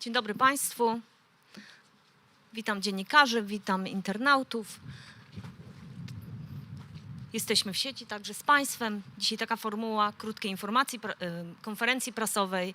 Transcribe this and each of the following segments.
Dzień dobry Państwu. Witam dziennikarzy, witam internautów. Jesteśmy w sieci także z Państwem. Dzisiaj taka formuła krótkiej informacji, e, konferencji prasowej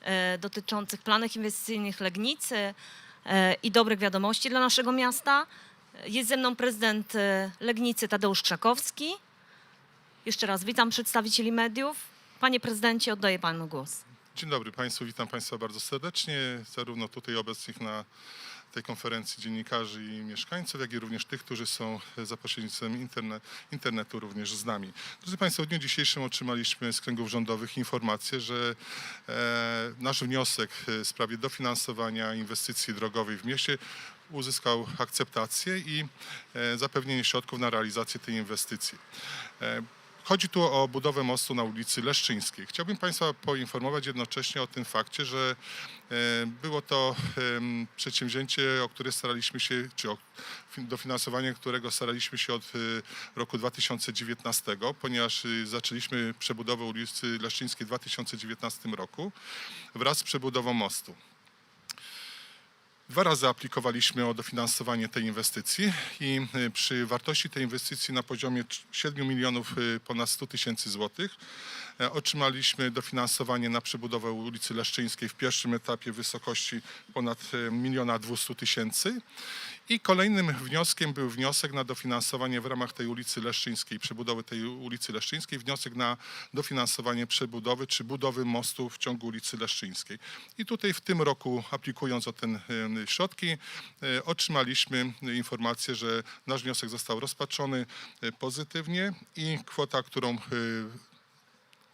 e, dotyczących planów inwestycyjnych Legnicy e, i dobrych wiadomości dla naszego miasta. Jest ze mną prezydent Legnicy Tadeusz Krzakowski. Jeszcze raz witam przedstawicieli mediów. Panie prezydencie, oddaję Panu głos. Dzień dobry Państwu, witam Państwa bardzo serdecznie, zarówno tutaj obecnych na tej konferencji dziennikarzy i mieszkańców, jak i również tych, którzy są za pośrednictwem interne, internetu również z nami. Drodzy Państwo, w dniu dzisiejszym otrzymaliśmy z kręgów rządowych informację, że e, nasz wniosek w sprawie dofinansowania inwestycji drogowej w mieście uzyskał akceptację i e, zapewnienie środków na realizację tej inwestycji. E, Chodzi tu o budowę mostu na ulicy Leszczyńskiej. Chciałbym Państwa poinformować jednocześnie o tym fakcie, że e, było to przedsięwzięcie, o które staraliśmy się, czy o fin- dofinansowanie którego staraliśmy się od e, roku 2019, ponieważ e, zaczęliśmy przebudowę ulicy Leszczyńskiej w 2019 roku wraz z przebudową mostu. Dwa razy aplikowaliśmy o dofinansowanie tej inwestycji i y, przy wartości tej inwestycji na poziomie cz- 7 milionów y, ponad 100 tysięcy złotych otrzymaliśmy dofinansowanie na przebudowę ulicy Leszczyńskiej w pierwszym etapie w wysokości ponad y, miliona 200 tysięcy i kolejnym wnioskiem był wniosek na dofinansowanie w ramach tej ulicy Leszczyńskiej, przebudowy tej ulicy Leszczyńskiej, wniosek na dofinansowanie przebudowy czy budowy mostu w ciągu ulicy Leszczyńskiej. I tutaj w tym roku aplikując o ten e, środki e, otrzymaliśmy informację, że nasz wniosek został rozpatrzony e, pozytywnie i kwota, którą e,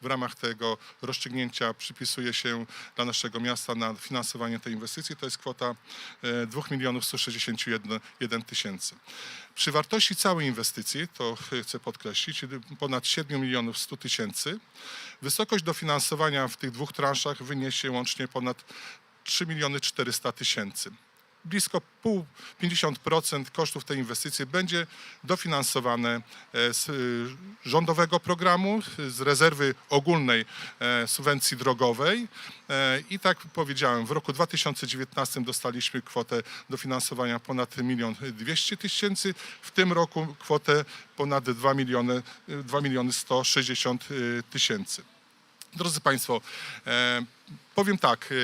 w ramach tego rozstrzygnięcia przypisuje się dla naszego miasta na finansowanie tej inwestycji, to jest kwota e, 2 milionów 161 tysięcy. Przy wartości całej inwestycji, to ch- chcę podkreślić, ponad 7 milionów 100 tysięcy, wysokość dofinansowania w tych dwóch transzach wyniesie łącznie ponad 3 miliony 400 tysięcy blisko pół, 50% kosztów tej inwestycji będzie dofinansowane e, z y, rządowego programu, z rezerwy ogólnej e, subwencji drogowej. E, I tak powiedziałem, w roku 2019 dostaliśmy kwotę dofinansowania ponad 1 200 tysięcy, w tym roku kwotę ponad 2 miliony, 2 miliony 160 y, tysięcy. Drodzy Państwo, e, powiem tak.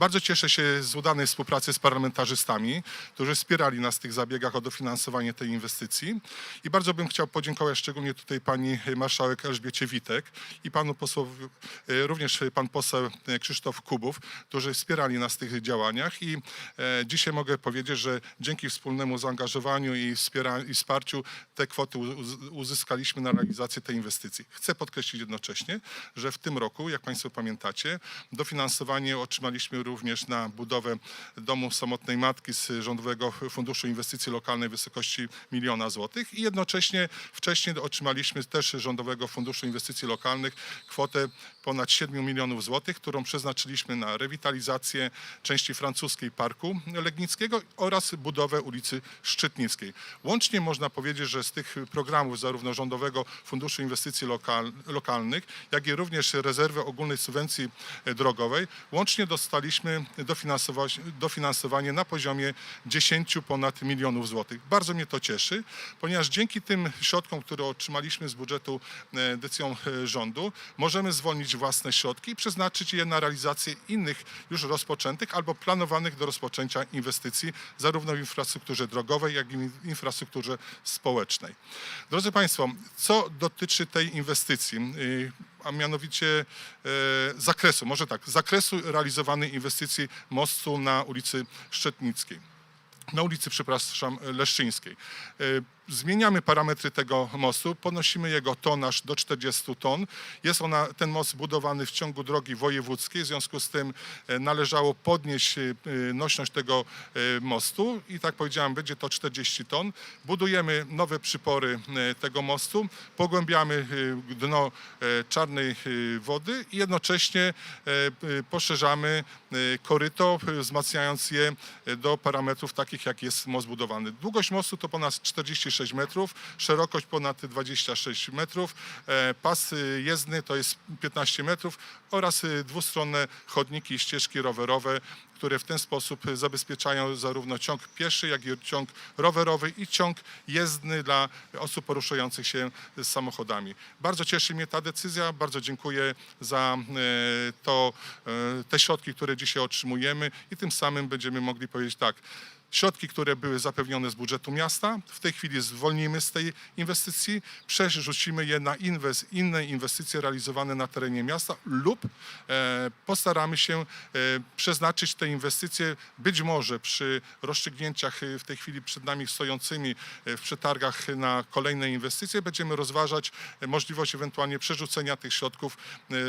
Bardzo cieszę się z udanej współpracy z parlamentarzystami, którzy wspierali nas w tych zabiegach o dofinansowanie tej inwestycji. I bardzo bym chciał podziękować szczególnie tutaj pani marszałek Elżbiecie Witek i panu posłowi, e, również pan poseł e, Krzysztof Kubów, którzy wspierali nas w tych działaniach. I e, dzisiaj mogę powiedzieć, że dzięki wspólnemu zaangażowaniu i, i wsparciu te kwoty uz- uzyskaliśmy na realizację tej inwestycji. Chcę podkreślić jednocześnie, że w tym roku, jak Państwo pamiętacie, dofinansowanie otrzymaliśmy również na budowę domu samotnej matki z Rządowego Funduszu Inwestycji Lokalnej w wysokości miliona złotych i jednocześnie wcześniej otrzymaliśmy też Rządowego Funduszu Inwestycji Lokalnych kwotę ponad 7 milionów złotych, którą przeznaczyliśmy na rewitalizację części francuskiej Parku Legnickiego oraz budowę ulicy Szczytnickiej. Łącznie można powiedzieć, że z tych programów zarówno Rządowego Funduszu Inwestycji Lokal, Lokalnych, jak i również rezerwy ogólnej subwencji drogowej, łącznie dostaliśmy dofinansowa- dofinansowanie na poziomie 10 ponad milionów złotych. Bardzo mnie to cieszy, ponieważ dzięki tym środkom, które otrzymaliśmy z budżetu e, decyzją e, rządu, możemy zwolnić własne środki i przeznaczyć je na realizację innych już rozpoczętych albo planowanych do rozpoczęcia inwestycji, zarówno w infrastrukturze drogowej, jak i w infrastrukturze społecznej. Drodzy Państwo, co dotyczy tej inwestycji, y, a mianowicie e, zakresu, może tak, zakresu realizowanej inwestycji mostu na ulicy Szczetnickiej na ulicy, przepraszam, Leszczyńskiej. E, Zmieniamy parametry tego mostu, podnosimy jego tonaż do 40 ton. Jest ona, ten most zbudowany w ciągu drogi wojewódzkiej, w związku z tym e, należało podnieść e, nośność tego e, mostu i tak powiedziałem, będzie to 40 ton. Budujemy nowe przypory e, tego mostu, pogłębiamy e, dno e, czarnej e, wody i jednocześnie e, e, poszerzamy e, koryto, e, wzmacniając je e, do parametrów takich, jak jest most budowany. Długość mostu to ponad 46 36 metrów, szerokość ponad 26 metrów, e, pas y, jezdny to jest 15 metrów oraz y, dwustronne chodniki i ścieżki rowerowe, które w ten sposób zabezpieczają zarówno ciąg pieszy, jak i ciąg rowerowy i ciąg jezdny dla osób poruszających się samochodami. Bardzo cieszy mnie ta decyzja, bardzo dziękuję za e, to, e, te środki, które dzisiaj otrzymujemy i tym samym będziemy mogli powiedzieć tak, Środki, które były zapewnione z budżetu miasta, w tej chwili zwolnimy z tej inwestycji, przerzucimy je na inwes- inne inwestycje realizowane na terenie miasta lub e, postaramy się e, przeznaczyć te inwestycje być może przy rozstrzygnięciach e, w tej chwili przed nami stojącymi e, w przetargach na kolejne inwestycje będziemy rozważać e, możliwość ewentualnie przerzucenia tych środków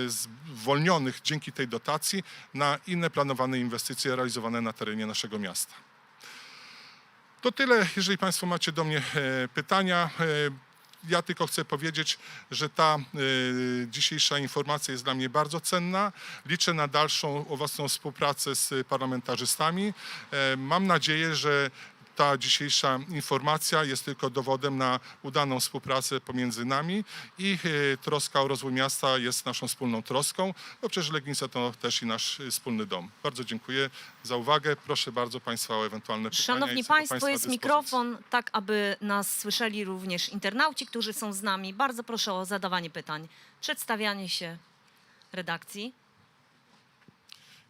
zwolnionych dzięki tej dotacji na inne planowane inwestycje realizowane na terenie naszego miasta. To tyle, jeżeli Państwo macie do mnie e, pytania. E, Ja tylko chcę powiedzieć, że ta e, dzisiejsza informacja jest dla mnie bardzo cenna. Liczę na dalszą owocną współpracę z parlamentarzystami. Mam nadzieję, że ta dzisiejsza informacja jest tylko dowodem na udaną współpracę pomiędzy nami i e, troska o rozwój miasta jest naszą wspólną troską, bo przecież Legnica to też i nasz wspólny dom. Bardzo dziękuję za uwagę. Proszę bardzo Państwa o ewentualne pytania. Szanowni Państwo, jest mikrofon, tak aby nas słyszeli również internauci, którzy są z nami. Bardzo proszę o zadawanie pytań, przedstawianie się redakcji.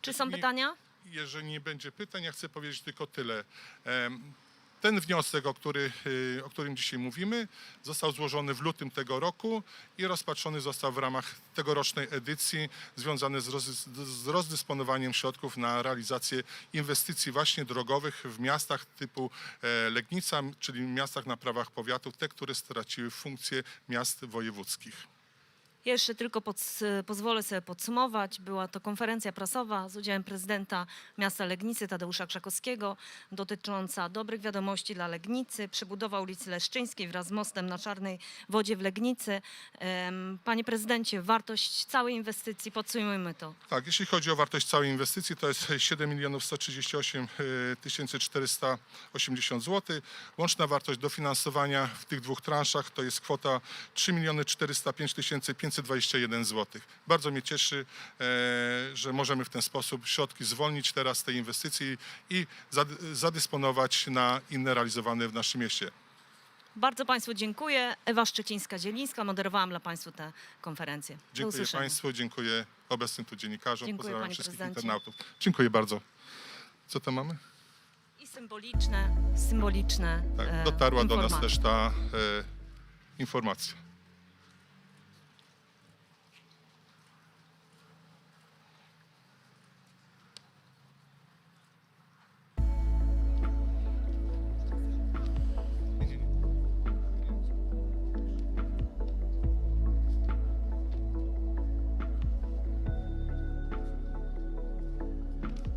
Czy są pytania? Jeżeli nie będzie pytań, ja chcę powiedzieć tylko tyle. Ten wniosek, o, który, y, o którym dzisiaj mówimy, został złożony w lutym tego roku i rozpatrzony został w ramach tegorocznej edycji związany z, roz, z rozdysponowaniem środków na realizację inwestycji właśnie drogowych w miastach typu e, Legnica, czyli miastach na prawach powiatu, te, które straciły funkcję miast wojewódzkich. Jeszcze tylko pods- pozwolę sobie podsumować. Była to konferencja prasowa z udziałem prezydenta miasta Legnicy Tadeusza Krzakowskiego dotycząca dobrych wiadomości dla Legnicy, przebudowa ulicy Leszczyńskiej wraz z mostem na Czarnej Wodzie w Legnicy. Panie prezydencie, wartość całej inwestycji, podsumujmy to. Tak, jeśli chodzi o wartość całej inwestycji, to jest 7 milionów 138 tysięcy 480 zł. Łączna wartość dofinansowania w tych dwóch transzach to jest kwota 3 miliony 405 tysięcy 521 zł. Bardzo mnie cieszy, e, że możemy w ten sposób środki zwolnić teraz z tej inwestycji i zady- zadysponować na inne realizowane w naszym mieście. Bardzo Państwu dziękuję. Ewa Szczecińska-Dzielińska, moderowałam dla Państwa tę konferencję. Do Dziękuję usłyszenia. Państwu, dziękuję obecnym tu dziennikarzom, Dziękuję, pozdrawiam panie wszystkich prezydencie. internautów. Dziękuję bardzo. Co tam mamy? I symboliczne, symboliczne Tak, e, dotarła do nas też ta e, informacja.